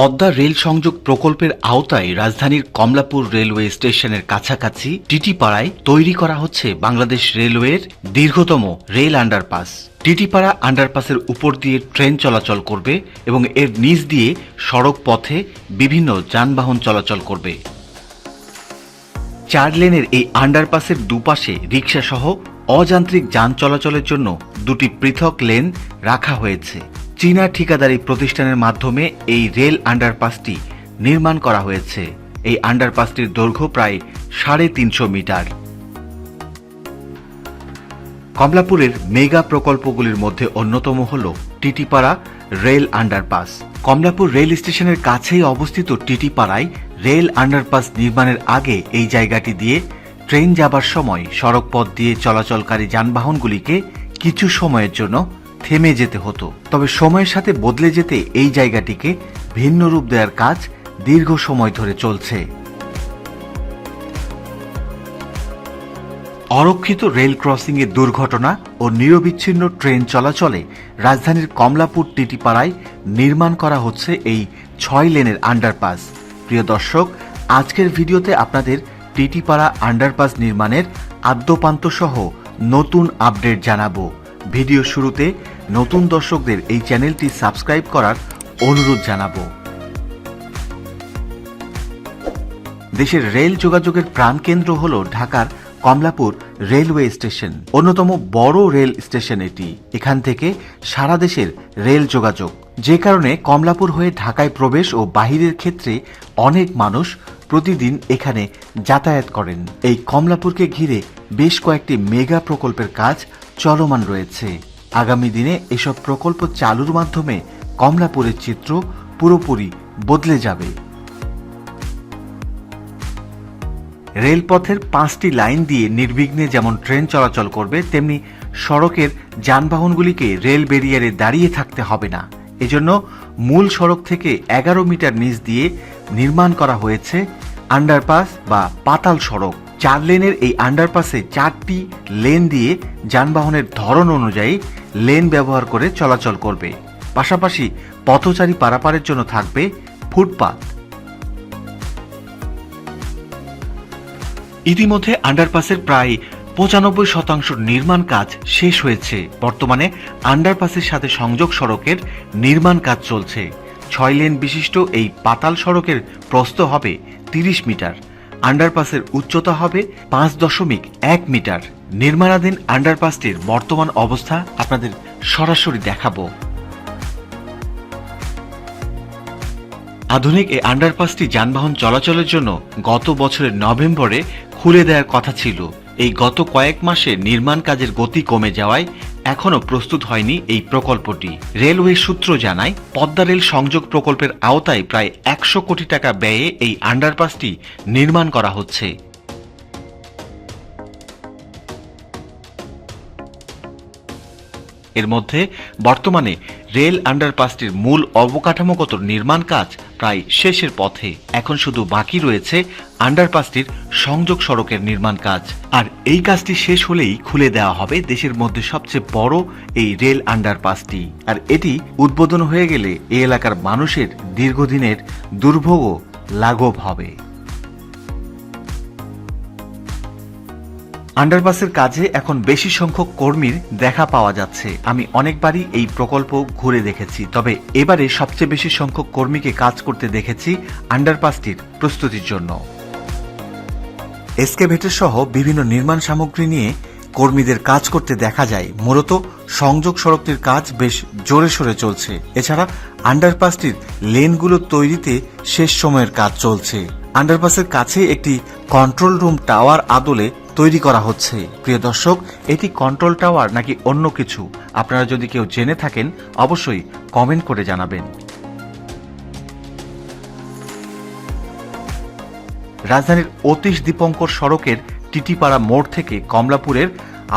Padma rail সংযোগ প্রকল্পের আওতায় রাজধানীর কমলাপুর রেলওয়ে স্টেশনের কাছাকাছি টিটিপাড়ায় তৈরি করা হচ্ছে বাংলাদেশ রেলওয়ের দীর্ঘতম রেল আন্ডারপাস। টিটিপাড়া আন্ডারপাসের উপর দিয়ে ট্রেন চলাচল করবে এবং এর নিচ দিয়ে সড়ক পথে বিভিন্ন যানবাহন চলাচল করবে। চার লেনের এই আন্ডারপাসের দুপাশে রিক্সাসহ অযান্ত্রিক যান চলাচলের জন্য দুটি পৃথক লেন রাখা হয়েছে। চীনা ঠিকাদারি প্রতিষ্ঠানের মাধ্যমে এই রেল আন্ডারপাসটি নির্মাণ করা হয়েছে। এই আন্ডারপাসটির দৈর্ঘ্য প্রায় সাড়ে তিনশো মিটার। কমলাপুরের মেগা প্রকল্পগুলির মধ্যে অন্যতম হল Titipara rail underpass. Kamalapur rail স্টেশনের কাছেই অবস্থিত টিটিপাড়ায় রেল আন্ডারপাস নির্মাণের আগে এই জায়গাটি দিয়ে ট্রেন যাবার সময় সড়ক পথ দিয়ে চলাচলকারী যানবাহনগুলিকে কিছু সময়ের জন্য থেমে যেতে হতো। তবে সময়ের সাথে বদলে যেতে এই জায়গাটিকে ভিন্ন রূপ দেওয়ার কাজ দীর্ঘ সময় ধরে চলছে। অরক্ষিত রেল ক্রসিংয়ে দুর্ঘটনা ও নিরবিচ্ছিন্ন ট্রেন চলাচলে রাজধানীর কমলাপুর টিটিপাড়ায় নির্মাণ করা হচ্ছে এই ছয় লেনের আন্ডারপাস প্রিয় দর্শক, আজকের ভিডিওতে আপনাদের টিটিপাড়া আন্ডারপাস নির্মাণের আদ্যপান্ত সহ নতুন আপডেট জানাব। ভিডিও শুরুতে নতুন দর্শকদের এই চ্যানেলটি সাবস্ক্রাইব করার অনুরোধ জানাব। দেশের রেল যোগাযোগের প্রাণকেন্দ্র হল ঢাকার কমলাপুর রেলওয়ে স্টেশন। অন্যতম বড় রেল স্টেশন এটি। এখান থেকে সারা দেশের রেল যোগাযোগ। যে কারণে কমলাপুর হয়ে ঢাকায় প্রবেশ ও বাহিরের ক্ষেত্রে অনেক মানুষ প্রতিদিন এখানে যাতায়াত করেন। এই কমলাপুরকে ঘিরে বেশ কয়েকটি মেগা প্রকল্পের কাজ চলমান রয়েছে। আগামী দিনে এসব প্রকল্প চালুর মাধ্যমে কমলাপুরের চিত্র পুরোপুরি বদলে যাবে। রেলপথের পাঁচটি লাইন দিয়ে নির্বিঘ্নে যেমন ট্রেন চলাচল করবে, তেমনি সড়কের যানবাহনগুলিকে রেল ব্যারিয়ারে দাঁড়িয়ে থাকতে হবে না। এজন্য মূল সড়ক থেকে এগারো মিটার নিচ দিয়ে নির্মাণ করা হয়েছে আন্ডারপাস বা পাতাল সড়ক। চার লেনের এই আন্ডারপাসে চারটি লেন দিয়ে যানবাহনের ধরন অনুযায়ী লেন ব্যবহার করে চলাচল করবে। পাশাপাশি পথচারী পারাপারের জন্য থাকবে ফুটপাত। ইতিমধ্যে আন্ডারপাসের প্রায় পঁচানব্বই শতাংশ নির্মাণ কাজ শেষ হয়েছে। বর্তমানে আন্ডারপাসের সাথে সংযোগ সড়কের নির্মাণ কাজ চলছে। ছয় লেন বিশিষ্ট এই পাতাল সড়কের প্রস্থ হবে তিরিশ মিটার। আন্ডারপাসের উচ্চতা হবে পাঁচ দশমিক এক মিটার। নির্মাণাধীন আন্ডারপাসটির বর্তমান অবস্থা আপনাদের সরাসরি দেখাবো। আধুনিক এই আন্ডারপাসটি যানবাহন চলাচলের জন্য গত বছরের নভেম্বরে খুলে দেওয়ার কথা ছিল। এই গত কয়েক মাসে নির্মাণ কাজের গতি কমে যাওয়ায় এখনও প্রস্তুত হয়নি এই প্রকল্পটি। রেলওয়ে সূত্র জানায়, পদ্মা রেল সংযোগ প্রকল্পের আওতায় প্রায় একশো কোটি টাকা ব্যয়ে এই আন্ডারপাসটি নির্মাণ করা হচ্ছে। এর মধ্যে বর্তমানে রেল আন্ডারপাসটির মূল অবকাঠামোগত নির্মাণ কাজ প্রায় শেষের পথে। এখন শুধু বাকি রয়েছে আন্ডারপাসটির সংযোগ সড়কের নির্মাণ কাজ। আর এই কাজটি শেষ হলেই খুলে দেওয়া হবে দেশের মধ্যে সবচেয়ে বড় এই রেল আন্ডারপাসটি। আর এটি উদ্বোধন হয়ে গেলে এই এলাকার মানুষের দীর্ঘদিনের দুর্ভোগও লাঘব হবে। আন্ডারপাসের কাজে এখন বেশি সংখ্যক কর্মীর দেখা পাওয়া যাচ্ছে। আমি অনেকবারই এই প্রকল্প ঘুরে দেখেছি, তবে এবারে সবচেয়ে বেশি সংখ্যক কর্মীকে কাজ করতে দেখেছি আন্ডারপাসটির প্রস্তুতির জন্য। এসকেভেটের সহ বিভিন্ন নির্মাণ সামগ্রী নিয়ে কর্মীদের কাজ করতে দেখা যায়। মূলত সংযোগ সড়কটির কাজ বেশ জোরে সোরে চলছে। এছাড়া আন্ডারপাসটির লেনগুলো তৈরিতে শেষ সময়ের কাজ চলছে। আন্ডারপাসের কাছে একটি কন্ট্রোল রুম টাওয়ার আদলে তৈরি করা হচ্ছে। প্রিয় দর্শক, এটি কন্ট্রোল টাওয়ার নাকি অন্য কিছু? আপনারা যদি কেউ জেনে থাকেন, অবশ্যই কমেন্ট করে জানাবেন। রাজধানীর অতীশ দীপঙ্কর সড়কের টিটিপাড়া মোড় থেকে কমলাপুরের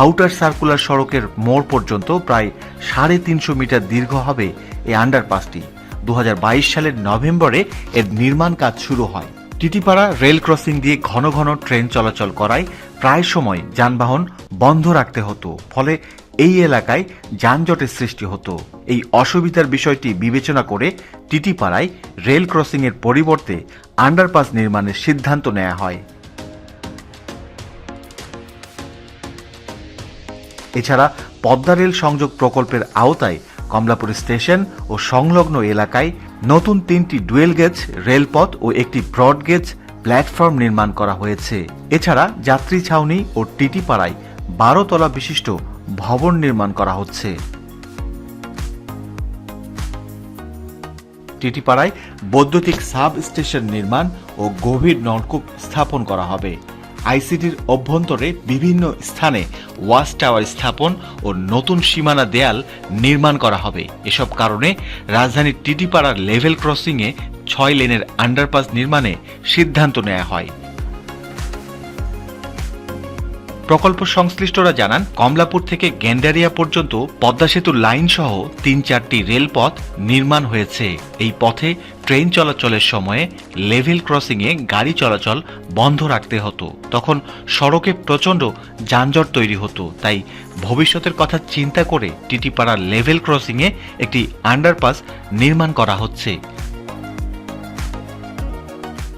আউটার সার্কুলার সড়কের মোড় পর্যন্ত প্রায় সাড়ে তিনশো মিটার দীর্ঘ হবে এই আন্ডারপাসটি দু হাজার বাইশ সালের নভেম্বরে এর নির্মাণ কাজ শুরু হয়। টিটিপাড়া রেল ক্রসিং দিয়ে ঘন ঘন ট্রেন চলাচল করায় প্রায় সময় যানবাহন বন্ধ রাখতে হতো। ফলে এই এলাকায় যানজটের সৃষ্টি হতো। এই অসুবিধার বিষয়টি বিবেচনা করে টিটিপাড়ায় রেল ক্রসিংয়ের পরিবর্তে আন্ডারপাস নির্মাণের সিদ্ধান্ত নেওয়া হয়। এছাড়া পদ্মা রেল সংযোগ প্রকল্পের আওতায় কমলাপুর স্টেশন ও সংলগ্ন এলাকায় নতুন তিনটি ডুয়েল গেজ, রেলপথ ও একটি ব্রড গেজ প্ল্যাটফর্ম নির্মাণ করা হয়েছে। এছাড়া যাত্রী ছাউনি ও টিটিপাড়ায় বারো তলা বিশিষ্ট ভবন নির্মাণ করা হচ্ছে। টিটিপাড়ায় বৈদ্যুতিক সাব স্টেশন নির্মাণ ও গভীর নলকূপ স্থাপন করা হবে। আইসিটির অভ্যন্তরে বিভিন্ন স্থানে ওয়াচ টাওয়ার স্থাপন ও নতুন সীমানা দেয়াল নির্মাণ করা হবে। এসব কারণে রাজধানীর টিটিপাড়ার লেভেল ক্রসিংয়ে ছয় লেনের আন্ডারপাস নির্মাণে সিদ্ধান্ত নেওয়া হয়। প্রকল্প সংশ্লিষ্টরা জানান, কমলাপুর থেকে গেন্ডারিয়া পর্যন্ত পদ্মা সেতুর লাইন সহ তিন চারটি রেলপথ নির্মাণ হয়েছে। এই পথে ট্রেন চলাচলের সময়ে লেভেল ক্রসিংয়ে গাড়ি চলাচল বন্ধ রাখতে হতো। তখন সড়কে প্রচণ্ড যানজট তৈরি হতো। তাই ভবিষ্যতের কথা চিন্তা করে টিটিপাড়া লেভেল ক্রসিংয়ে একটি আন্ডারপাস নির্মাণ করা হচ্ছে।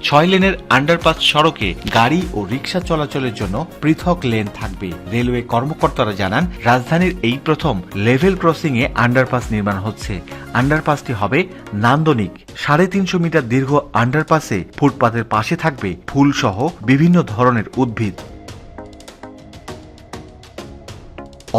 ছয় লেনের আন্ডারপাস সড়কে গাড়ি ও রিক্সা চলাচলের জন্য পৃথক লেন থাকবে। রেলওয়ে কর্মকর্তারা জানান, রাজধানীর এই প্রথম লেভেল ক্রসিং এ আন্ডারপাস নির্মাণ হচ্ছে। আন্ডারপাসটি হবে নান্দনিক। সাড়ে তিনশো মিটার দীর্ঘ আন্ডারপাসে ফুটপাতের পাশে থাকবে ফুলসহ বিভিন্ন ধরনের উদ্ভিদ।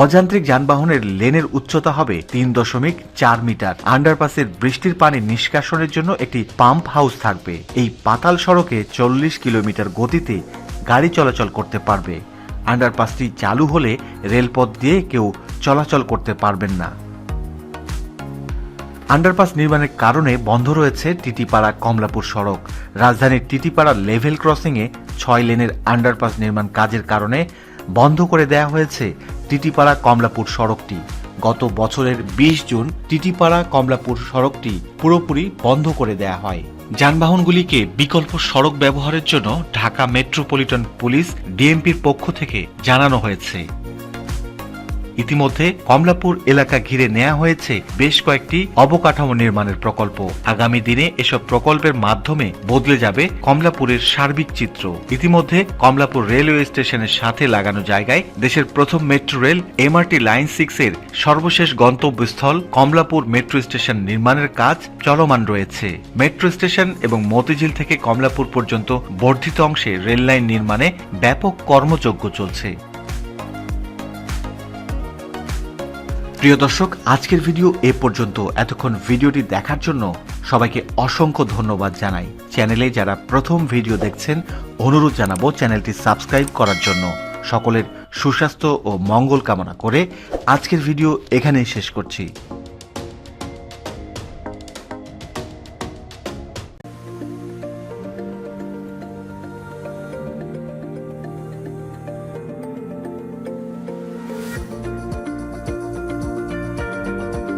অযান্ত্রিক যানবাহনের লেনের উচ্চতা হবে তিন দশমিক চার মিটার। আন্ডারপাসের বৃষ্টির পানি নিষ্কাশনের জন্য একটি পাম্প হাউস থাকবে। এই পাতাল সড়কে চল্লিশ কিলোমিটার গতিতে গাড়ি চলাচল করতে পারবে। আন্ডারপাসটি চালু হলে রেলপথ দিয়ে কেউ চলাচল করতে পারবেন না। আন্ডারপাস নির্মাণের কারণে বন্ধ রয়েছে টিটিপাড়া কমলাপুর সড়ক। রাজধানীর টিটিপাড়া লেভেল ক্রসিংয়ে ছয় লেনের আন্ডারপাস নির্মাণ কাজের কারণে বন্ধ করে দেয়া হয়েছে টিটিপাড়া কমলাপুর সড়কটি। গত বছরের বিশ জুন টিটিপাড়া কমলাপুর সড়কটি পুরোপুরি বন্ধ করে দেয়া হয়। যানবাহনগুলিকে বিকল্প সড়ক ব্যবহারের জন্য ঢাকা মেট্রোপলিটন পুলিশ ডিএমপির পক্ষ থেকে জানানো হয়েছে। ইতিমধ্যে কমলাপুর এলাকা ঘিরে নেওয়া হয়েছে বেশ কয়েকটি অবকাঠামো নির্মাণের প্রকল্প। আগামী দিনে এসব প্রকল্পের মাধ্যমে বদলে যাবে কমলাপুরের সার্বিক চিত্র। ইতিমধ্যে কমলাপুর রেলওয়ে স্টেশনের সাথে লাগানো জায়গায় দেশের প্রথম metro rail MRT line six এর সর্বশেষ গন্তব্যস্থল কমলাপুর মেট্রো স্টেশন নির্মাণের কাজ চলমান রয়েছে। মেট্রো স্টেশন এবং মতিঝিল থেকে কমলাপুর পর্যন্ত বর্ধিত অংশে রেল লাইন নির্মাণে ব্যাপক কর্মযজ্ঞ চলছে। প্রিয় দর্শক, আজকের ভিডিও এ পর্যন্ত। এতক্ষণ ভিডিওটি দেখার জন্য সবাইকে অসংখ্য ধন্যবাদ জানাই। চ্যানেলে যারা প্রথম ভিডিও দেখছেন, অনুরোধ জানাব চ্যানেলটি সাবস্ক্রাইব করার জন্য। সকলের সুস্বাস্থ্য ও মঙ্গল কামনা করে আজকের ভিডিও এখানেই শেষ করছি।